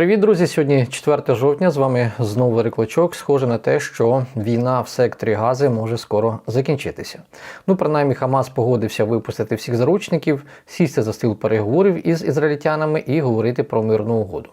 Привіт, друзі! Сьогодні 4 жовтня. З вами знову Риклочок. Схоже на те, що війна в секторі Гази може скоро закінчитися. Ну, принаймні, Хамас погодився випустити всіх заручників, сісти за стіл переговорів із ізраїльтянами і говорити про мирну угоду.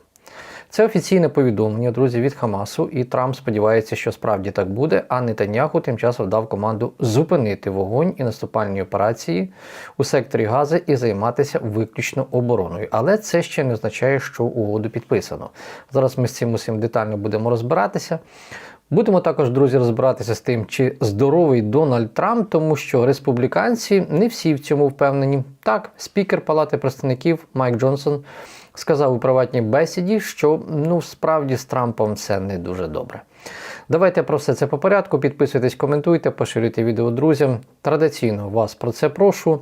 Це офіційне повідомлення, друзі, від Хамасу, і Трамп сподівається, що справді так буде. А Нетаньяху тим часом дав команду зупинити вогонь і наступальні операції у секторі Гази і займатися виключно обороною. Але це ще не означає, що угоду підписано. Зараз ми з цим усім детально будемо розбиратися. Будемо також, друзі, розбиратися з тим, чи здоровий Дональд Трамп, тому що республіканці не всі в цьому впевнені. Так, спікер Палати представників Майк Джонсон сказав у приватній бесіді, що ну справді з Трампом це не дуже добре. Давайте про все це по порядку. Підписуйтесь, коментуйте, поширюйте відео друзям. Традиційно вас про це прошу.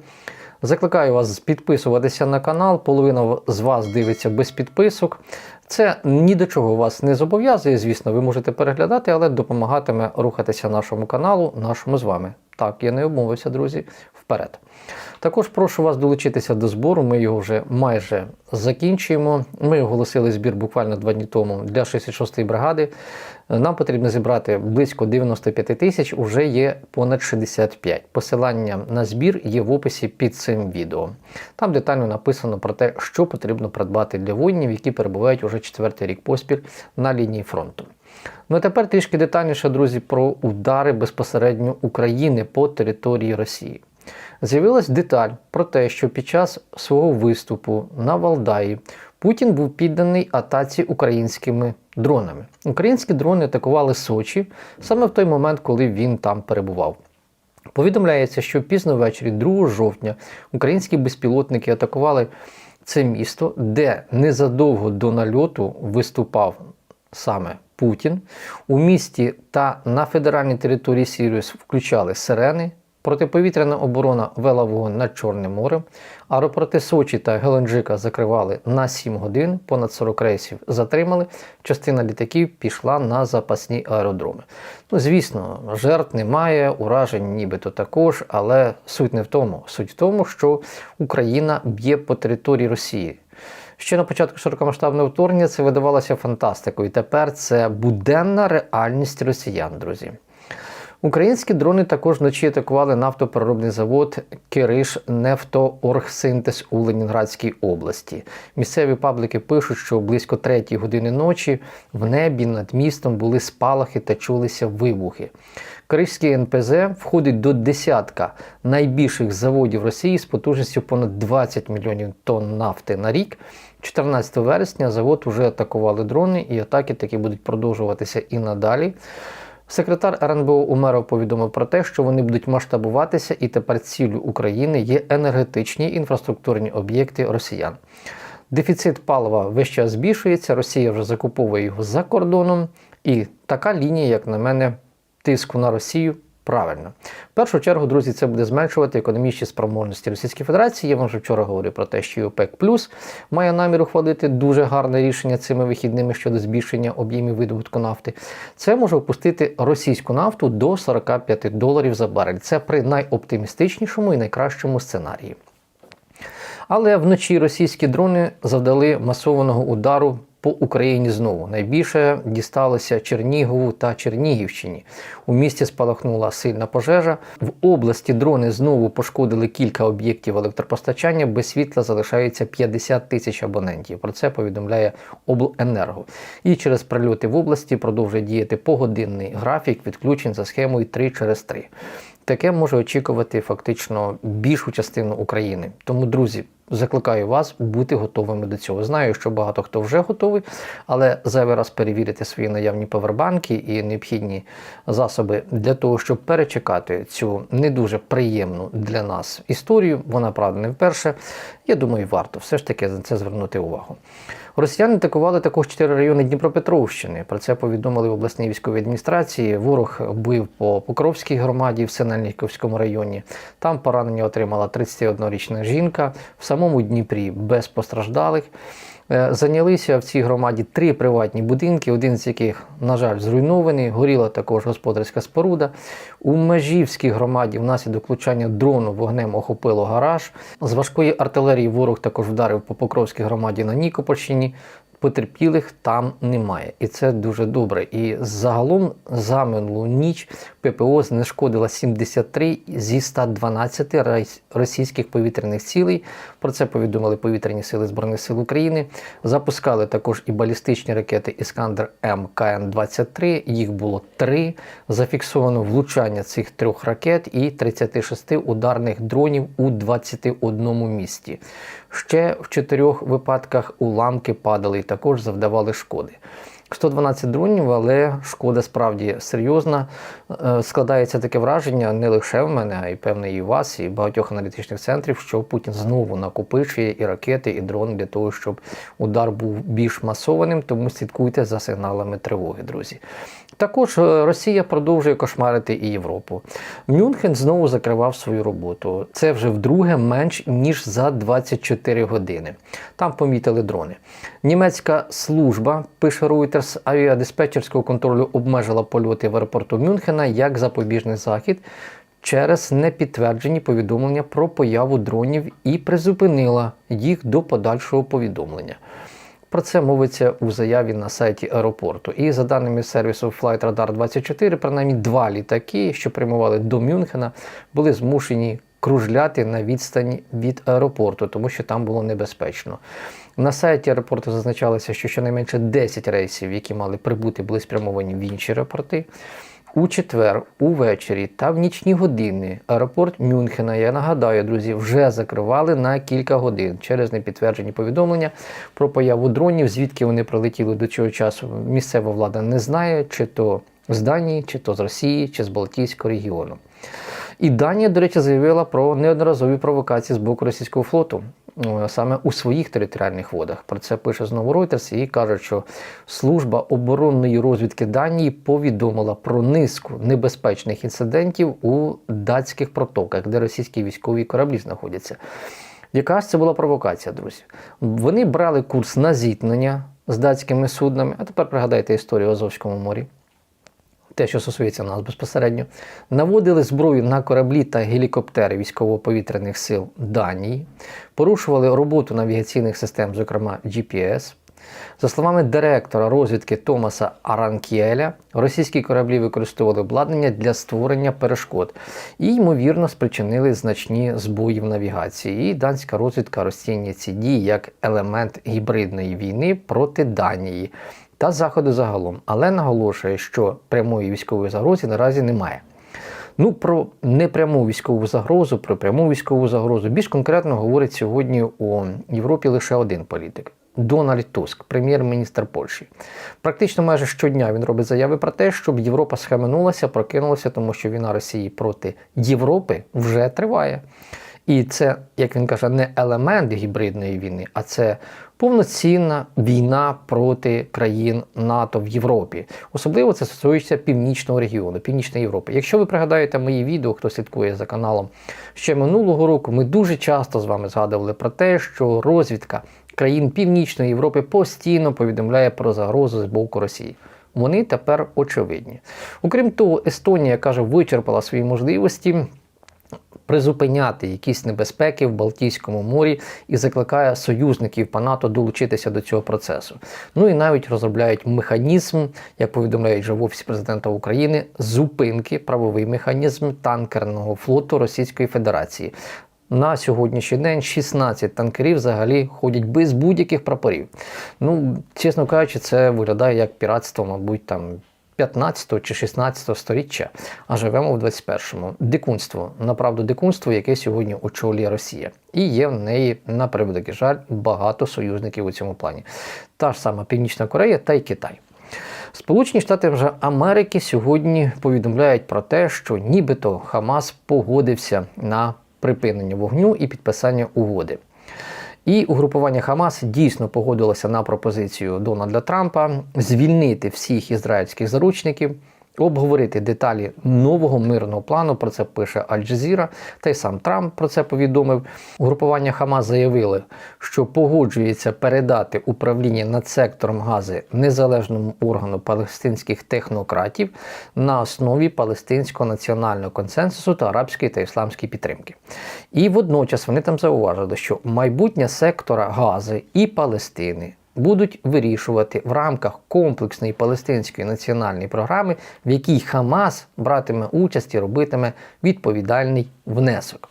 Закликаю вас підписуватися на канал. Половина з вас дивиться без підписок. Це ні до чого вас не зобов'язує, звісно, ви можете переглядати, але допомагатиме рухатися нашому каналу, нашому з вами. Так, я не обмовився, друзі, вперед. Також прошу вас долучитися до збору. Ми його вже майже закінчуємо. Ми оголосили збір буквально два дні тому для 66-ї бригади. Нам потрібно зібрати близько 95 тисяч, уже є понад 65. Посилання на збір є в описі під цим відео. Там детально написано про те, що потрібно придбати для воїнів, які перебувають уже четвертий рік поспіль на лінії фронту. Ну а тепер трішки детальніше, друзі, про удари безпосередньо України по території Росії. З'явилась деталь про те, що під час свого виступу на Валдаї Путін був підданий атаці українськими дронами. Українські дрони атакували Сочі саме в той момент, коли він там перебував. Повідомляється, що пізно ввечері, 2 жовтня, українські безпілотники атакували це місто, де незадовго до нальоту виступав саме Путін. У місті та на федеральній території Сіріус включали сирени. Протиповітряна оборона вела вогонь над Чорним морем. Аеропорти Сочі та Геленджика закривали на 7 годин, понад 40 рейсів затримали. Частина літаків пішла на запасні аеродроми. Ну, звісно, жертв немає, уражень нібито також, але суть не в тому. Суть в тому, що Україна б'є по території Росії. Ще на початку широкомасштабного вторгнення це видавалося фантастикою. Тепер це буденна реальність росіян, друзі. Українські дрони також вночі атакували нафтопереробний завод Кириш Нефтооргсинтез у Ленінградській області. Місцеві пабліки пишуть, що близько третій години ночі в небі над містом були спалахи та чулися вибухи. Киришський НПЗ входить до десятка найбільших заводів Росії з потужністю понад 20 мільйонів тонн нафти на рік. 14 вересня завод вже атакували дрони, і атаки таки будуть продовжуватися і надалі. Секретар РНБО Умеров повідомив про те, що вони будуть масштабуватися, і тепер ціллю України є енергетичні інфраструктурні об'єкти росіян. Дефіцит палива весь час збільшується, Росія вже закуповує його за кордоном, і така лінія, як на мене, тиску на Росію правильно. В першу чергу, друзі, це буде зменшувати економічні спроможності Російської Федерації. Я вам вже вчора говорив про те, що ОПЕК Плюс має намір ухвалити дуже гарне рішення цими вихідними щодо збільшення об'ємів видобутку нафти. Це може опустити російську нафту до 45 доларів за барель. Це при найоптимістичнішому і найкращому сценарії. Але вночі російські дрони завдали масованого удару по Україні знову. Найбільше дісталося Чернігову та Чернігівщині. У місті спалахнула сильна пожежа. В області дрони знову пошкодили кілька об'єктів електропостачання. Без світла залишається 50 тисяч абонентів. Про це повідомляє обленерго. І через прильоти в області продовжує діяти погодинний графік відключень за схемою 3 через 3. Таке може очікувати фактично більшу частину України. Тому, друзі, закликаю вас бути готовими до цього. Знаю, що багато хто вже готовий, але зайвий раз перевірити свої наявні повербанки і необхідні засоби для того, щоб перечекати цю не дуже приємну для нас історію. Вона правда не вперше. Я думаю, варто все ж таки на це звернути увагу. Росіяни атакували також чотири райони Дніпропетровщини. Про це повідомили в обласній військовій адміністрації. Ворог бив по Покровській громаді в Синельниковському районі. Там поранення отримала 31-річна жінка в самому Дніпрі без постраждалих. Е, зайнялися в цій громаді три приватні будинки, один з яких, на жаль, зруйнований. Горіла також господарська споруда. У Межівській громаді внаслідок влучання дрону вогнем охопило гараж. З важкої артилерії ворог також вдарив по Покровській громаді на Нікопольщині. Потерпілих там немає, і це дуже добре. І загалом за минулу ніч ППО знешкодила 73 зі 112 російських повітряних цілей. Про це повідомили повітряні сили збройних сил України. Запускали також і балістичні ракети Іскандер М КН-23. Їх було три. Зафіксовано влучання цих трьох ракет і 36 ударних дронів у 21 місті. Ще в чотирьох випадках уламки падали і також завдавали шкоди. 112 дронів, але шкода справді серйозна. Е, Складається таке враження не лише в мене, а й певне і вас, і багатьох аналітичних центрів, що Путін знову накопичує і ракети, і дрони для того, щоб удар був більш масованим. Тому слідкуйте за сигналами тривоги, друзі. Також е, Росія продовжує кошмарити і Європу. Мюнхен знову закривав свою роботу. Це вже вдруге менш ніж за 24 години. Там помітили дрони. Німецька служба, пише Reuters, авіадиспетчерського контролю обмежила польоти в аеропорту Мюнхена як запобіжний захід через непідтверджені повідомлення про появу дронів і призупинила їх до подальшого повідомлення. Про це мовиться у заяві на сайті аеропорту. І за даними сервісу Flight Radar 24, принаймні два літаки, що прямували до Мюнхена, були змушені кружляти на відстані від аеропорту, тому що там було небезпечно. На сайті аеропорту зазначалося, що щонайменше 10 рейсів, які мали прибути, були спрямовані в інші аеропорти. У четвер, увечері та в нічні години аеропорт Мюнхена, я нагадаю, друзі, вже закривали на кілька годин через непідтверджені повідомлення про появу дронів, звідки вони прилетіли до цього часу. Місцева влада не знає, чи то з Данії, чи то з Росії, чи з Балтійського регіону. І Данія, до речі, заявила про неодноразові провокації з боку російського флоту саме у своїх територіальних водах. Про це пише знову Reuters і кажуть, що служба оборонної розвідки Данії повідомила про низку небезпечних інцидентів у датських протоках, де російські військові кораблі знаходяться. Яка ж це була провокація, друзі? Вони брали курс на зіткнення з датськими суднами, а тепер пригадайте історію Азовському морі те, що стосується нас безпосередньо, наводили зброю на кораблі та гелікоптери військово-повітряних сил Данії, порушували роботу навігаційних систем, зокрема GPS. За словами директора розвідки Томаса Аранкіеля, російські кораблі використовували обладнання для створення перешкод і, ймовірно, спричинили значні збої в навігації. І данська розвідка розцінює ці дії як елемент гібридної війни проти Данії та Заходу загалом, але наголошує, що прямої військової загрози наразі немає. Ну, про непряму військову загрозу, про пряму військову загрозу більш конкретно говорить сьогодні у Європі лише один політик. Дональд Туск, прем'єр-міністр Польщі. Практично майже щодня він робить заяви про те, щоб Європа схаменулася, прокинулася, тому що війна Росії проти Європи вже триває. І це, як він каже, не елемент гібридної війни, а це повноцінна війна проти країн НАТО в Європі. Особливо це стосується північного регіону, Північної Європи. Якщо ви пригадаєте мої відео, хто слідкує за каналом ще минулого року, ми дуже часто з вами згадували про те, що розвідка країн Північної Європи постійно повідомляє про загрозу з боку Росії. Вони тепер очевидні. Окрім того, Естонія каже, вичерпала свої можливості призупиняти якісь небезпеки в Балтійському морі і закликає союзників по НАТО долучитися до цього процесу. Ну і навіть розробляють механізм, як повідомляють вже в офісі президента України, зупинки, правовий механізм танкерного флоту Російської Федерації. На сьогоднішній день 16 танкерів взагалі ходять без будь-яких прапорів. Ну, чесно кажучи, це виглядає як піратство, мабуть, там 15 чи 16 століття, а живемо в 21-му. Дикунство, направду дикунство, яке сьогодні очолює Росія. І є в неї, на превеликий жаль, багато союзників у цьому плані. Та ж сама Північна Корея та й Китай. Сполучені Штати вже Америки сьогодні повідомляють про те, що нібито Хамас погодився на припинення вогню і підписання угоди. І угрупування Хамас дійсно погодилося на пропозицію Дональда Трампа звільнити всіх ізраїльських заручників, обговорити деталі нового мирного плану. Про це пише Аль-Джазіра, та й сам Трамп про це повідомив. Угрупування Хамас заявили, що погоджується передати управління над сектором Гази незалежному органу палестинських технократів на основі палестинського національного консенсусу та арабської та ісламської підтримки. І водночас вони там зауважили, що майбутнє сектора Гази і Палестини будуть вирішувати в рамках комплексної палестинської національної програми, в якій Хамас братиме участь і робитиме відповідальний внесок.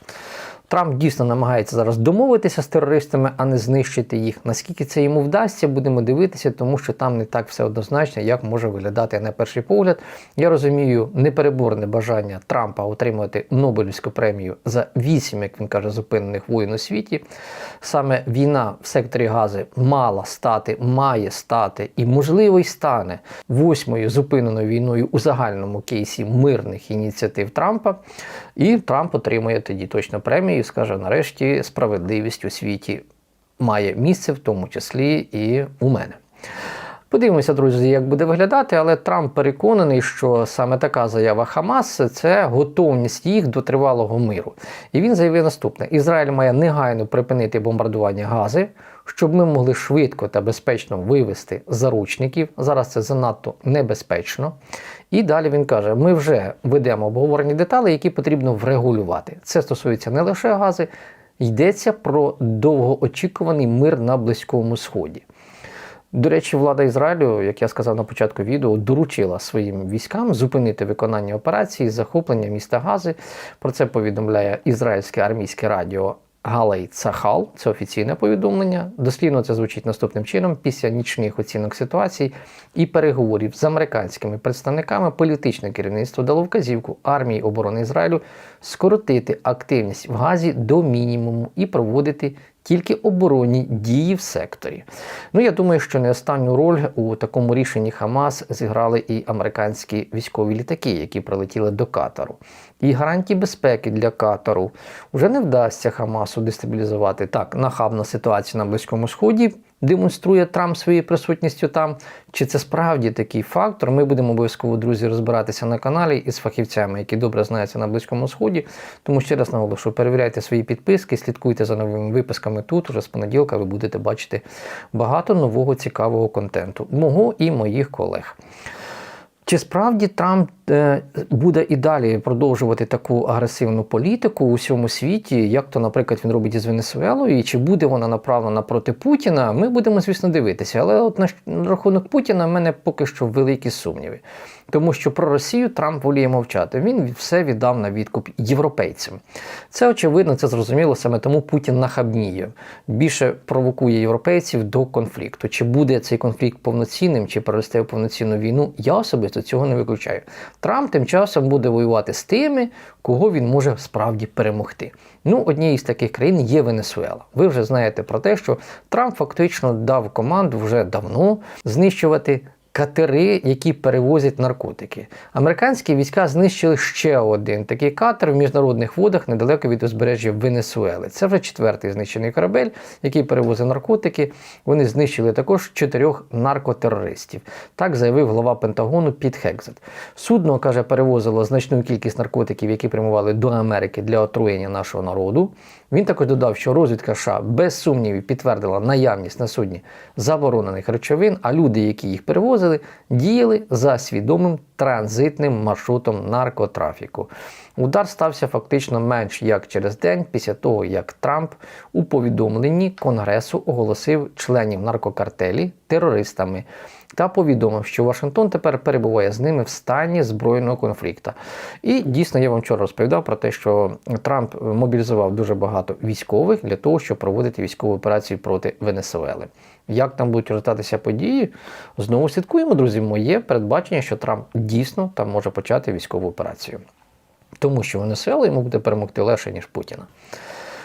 Трамп дійсно намагається зараз домовитися з терористами, а не знищити їх. Наскільки це йому вдасться, будемо дивитися, тому що там не так все однозначно, як може виглядати на перший погляд. Я розумію непереборне бажання Трампа отримати Нобелівську премію за вісім, як він каже, зупинених воїн у світі. Саме війна в секторі Гази мала стати, має стати і, можливо, й стане восьмою зупиненою війною у загальному кейсі мирних ініціатив Трампа. І Трамп отримує тоді точно премію скаже: нарешті справедливість у світі має місце, в тому числі і у мене. Подивимося, друзі, як буде виглядати, але Трамп переконаний, що саме така заява Хамас це готовність їх до тривалого миру. І він заявив наступне: Ізраїль має негайно припинити бомбардування гази, щоб ми могли швидко та безпечно вивести заручників. Зараз це занадто небезпечно. І далі він каже: ми вже ведемо обговорені деталі, які потрібно врегулювати. Це стосується не лише гази, йдеться про довгоочікуваний мир на Близькому Сході. До речі, влада Ізраїлю, як я сказав на початку відео, доручила своїм військам зупинити виконання операції з захоплення міста Гази. Про це повідомляє ізраїльське армійське радіо Галей Цахал. Це офіційне повідомлення. Дослівно це звучить наступним чином: після нічних оцінок ситуації і переговорів з американськими представниками політичне керівництво дало вказівку армії оборони Ізраїлю скоротити активність в Газі до мінімуму і проводити тільки оборонні дії в секторі. Ну я думаю, що не останню роль у такому рішенні Хамас зіграли і американські військові літаки, які прилетіли до Катару. І гарантії безпеки для Катару вже не вдасться Хамасу дестабілізувати так нахабну ситуацію на Близькому Сході. Демонструє Трамп своєю присутністю там, чи це справді такий фактор. Ми будемо обов'язково, друзі, розбиратися на каналі із фахівцями, які добре знаються на Близькому Сході. Тому ще раз наголошую, перевіряйте свої підписки, слідкуйте за новими випусками тут. Уже з понеділка ви будете бачити багато нового цікавого контенту, мого і моїх колег. Чи справді Трамп буде і далі продовжувати таку агресивну політику у всьому світі, як то, наприклад, він робить із Венесуелою, і чи буде вона направлена проти Путіна? Ми будемо, звісно, дивитися. Але от на рахунок Путіна в мене поки що великі сумніви. Тому що про Росію Трамп воліє мовчати. Він все віддав на відкуп європейцям. Це очевидно, це зрозуміло. Саме тому Путін нахабніє, більше провокує європейців до конфлікту. Чи буде цей конфлікт повноцінним, чи переросте в повноцінну війну? Я особисто цього не виключаю. Трамп тим часом буде воювати з тими, кого він може справді перемогти. Ну, однією з таких країн є Венесуела. Ви вже знаєте про те, що Трамп фактично дав команду вже давно знищувати катери, які перевозять наркотики. Американські війська знищили ще один такий катер в міжнародних водах недалеко від узбережжя Венесуели. Це вже четвертий знищений корабель, який перевозить наркотики. Вони знищили також чотирьох наркотерористів. Так заявив глава Пентагону Піт Хекзет. Судно каже, перевозило значну кількість наркотиків, які прямували до Америки для отруєння нашого народу. Він також додав, що розвідка США без сумнівів підтвердила наявність на судні заборонених речовин, а люди, які їх перевозили, діяли за свідомим транзитним маршрутом наркотрафіку. Удар стався фактично менш як через день після того, як Трамп у повідомленні Конгресу оголосив членів наркокартелі терористами та повідомив, що Вашингтон тепер перебуває з ними в стані збройного конфлікту. І дійсно я вам вчора розповідав про те, що Трамп мобілізував дуже багато військових для того, щоб проводити військову операцію проти Венесуели. Як там будуть розвиватися події, знову слідкуємо, друзі. Моє передбачення, що Трамп дійсно там може почати військову операцію. Тому що Венесуела йому буде перемогти легше, ніж Путіна.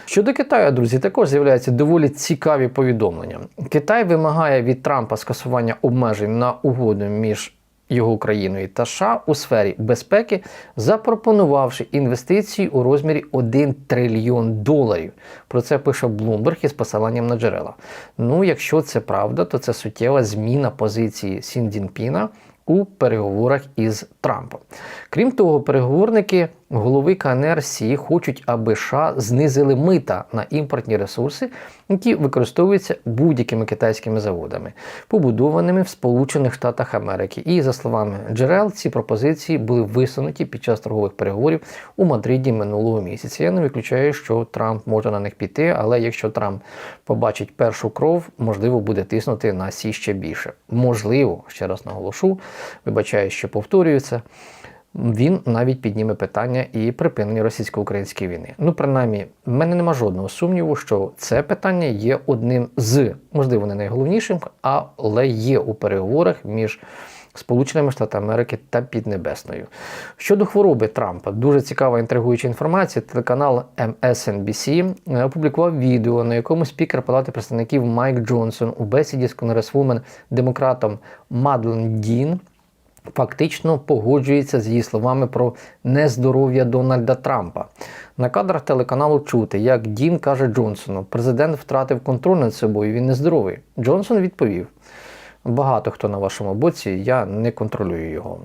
Щодо Китаю, друзі, також з'являються доволі цікаві повідомлення. Китай вимагає від Трампа скасування обмежень на угоду між його Україною та США у сфері безпеки, запропонувавши інвестиції у розмірі 1 трильйон доларів. Про це пише Bloomberg із посиланням на джерела. Ну, якщо це правда, то це суттєва зміна позиції Сіндінпіна у переговорах із Трампом. Крім того, переговорники голови КНР Сі хочуть, аби США знизили мита на імпортні ресурси, які використовуються будь-якими китайськими заводами, побудованими в Сполучених Штатах Америки. І за словами джерел, ці пропозиції були висунуті під час торгових переговорів у Мадриді минулого місяця. Я не виключаю, що Трамп може на них піти, але якщо Трамп побачить першу кров, можливо, буде тиснути на Сі ще більше. Можливо, ще раз наголошу, вибачаю, що повторюється. Він навіть підніме питання і припинення російсько-української війни. Ну, принаймні, в мене нема жодного сумніву, що це питання є одним з, можливо, не найголовнішим, але є у переговорах між Сполученими Штатами Америки та Піднебесною. Щодо хвороби Трампа, дуже цікава інтригуюча інформація. Телеканал MSNBC е, опублікував відео, на якому спікер Палати представників Майк Джонсон у бесіді з конгресвумен демократом Мадлен Дін фактично погоджується з її словами про нездоров'я Дональда Трампа. На кадрах телеканалу чути, як Дін каже Джонсону, президент втратив контроль над собою, він нездоровий. Джонсон відповів. Багато хто на вашому боці, я не контролюю його.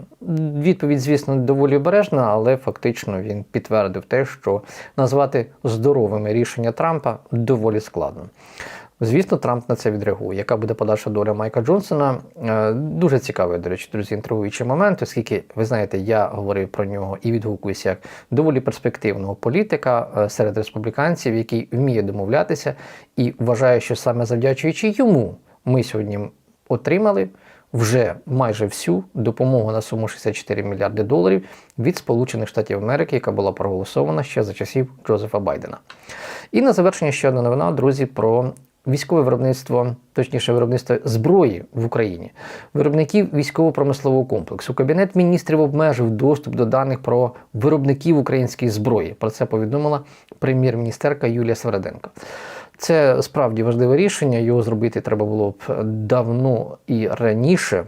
Відповідь, звісно, доволі обережна, але фактично він підтвердив те, що назвати здоровими рішення Трампа доволі складно. Звісно, Трамп на це відреагує. Яка буде подальша доля Майка Джонсона? Е, Дуже цікавий, до речі, друзі, інтригуючий момент, оскільки ви знаєте, я говорив про нього і відгукуюся як доволі перспективного політика е, серед республіканців, який вміє домовлятися, і вважаю, що саме завдячуючи йому, ми сьогодні отримали вже майже всю допомогу на суму 64 мільярди доларів від Сполучених Штатів Америки, яка була проголосована ще за часів Джозефа Байдена. І на завершення ще одна новина, друзі, про військове виробництво, точніше, виробництво зброї в Україні, виробників військово-промислового комплексу. Кабінет міністрів обмежив доступ до даних про виробників української зброї. Про це повідомила прем'єр-міністерка Юлія Свереденко. Це справді важливе рішення. Його зробити треба було б давно і раніше.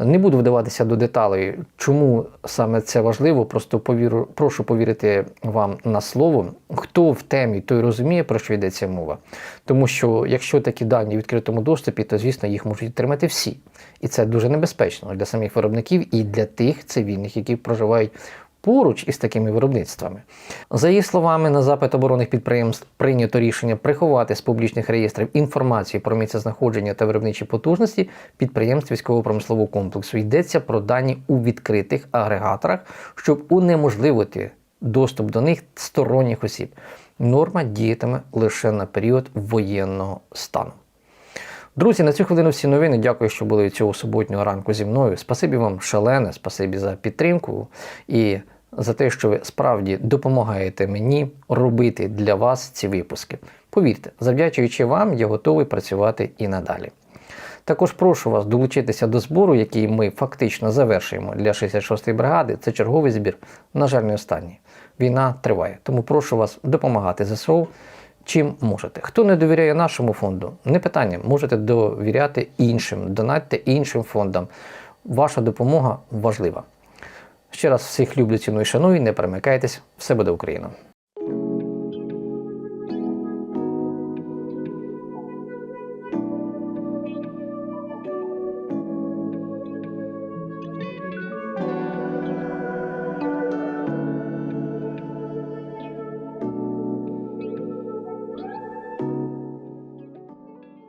Не буду вдаватися до деталей, чому саме це важливо. Просто повіру, прошу повірити вам на слово. Хто в темі, той розуміє, про що йдеться мова. Тому що якщо такі дані в відкритому доступі, то звісно їх можуть отримати всі. І це дуже небезпечно для самих виробників і для тих цивільних, які проживають поруч із такими виробництвами. За її словами, на запит оборонних підприємств прийнято рішення приховати з публічних реєстрів інформацію про місцезнаходження та виробничі потужності підприємств військово-промислового комплексу. Йдеться про дані у відкритих агрегаторах, щоб унеможливити доступ до них сторонніх осіб. Норма діятиме лише на період воєнного стану. Друзі, на цю хвилину всі новини. Дякую, що були цього суботнього ранку зі мною. Спасибі вам шалене, спасибі за підтримку і за те, що ви справді допомагаєте мені робити для вас ці випуски. Повірте, завдячуючи вам, я готовий працювати і надалі. Також прошу вас долучитися до збору, який ми фактично завершуємо для 66-ї бригади. Це черговий збір, на жаль, не останній. Війна триває. Тому прошу вас допомагати ЗСУ чим можете. Хто не довіряє нашому фонду, не питання, можете довіряти іншим, донатьте іншим фондам. Ваша допомога важлива. Ще раз всіх люблю, ціную і шаную, не перемикайтесь, все буде Україна!